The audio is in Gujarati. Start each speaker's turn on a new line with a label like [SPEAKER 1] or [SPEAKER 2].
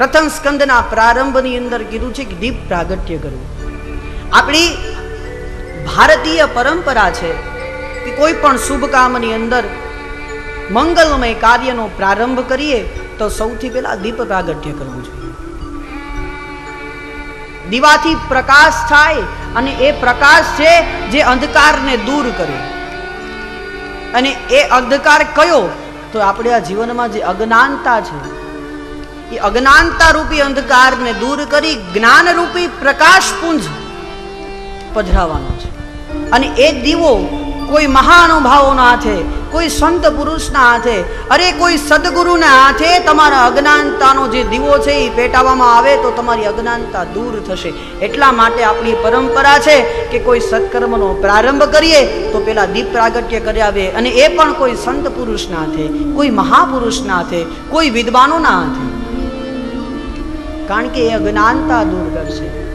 [SPEAKER 1] પ્રથમ સ્કંદના પ્રારંભની અંદર કીધું છે કે દીપ પ્રાગટ્ય કરવું. આપણી ભારતીય પરંપરા છે કે કોઈ પણ શુભ કામની અંદર મંગલમય કાર્યનો પ્રારંભ કરીએ તો સૌથી પહેલા દીપ પ્રાગટ્ય કરવું જોઈએ. દીવાથી પ્રકાશ થાય અને એ પ્રકાશ છે જે અંધકારને દૂર કરે. અને એ અંધકાર કયો? તો આપણે આ જીવનમાં જે અજ્ઞાનતા છે એ અજ્ઞાનતા રૂપી અંધકારને દૂર કરી જ્ઞાન રૂપી પ્રકાશ પુંજ પધરાવવાનો છે. અને એ દીવો કોઈ મહાનુભાવોના હાથે, કોઈ સંત પુરુષના હાથે, અરે કોઈ સદગુરુના હાથે તમારા અજ્ઞાનતાનો જે દીવો છે એ પેટાવવામાં આવે તો તમારી અજ્ઞાનતા દૂર થશે. એટલા માટે આપણી પરંપરા છે કે કોઈ સત્કર્મનો પ્રારંભ કરીએ તો પેલા દીપ પ્રાગટ્ય કરાવે અને એ પણ કોઈ સંત પુરુષના હાથે, કોઈ મહાપુરુષના હાથે, કોઈ વિદ્વાનોના હાથે. કારણ કે એ અજ્ઞાનતા દૂર કરશે.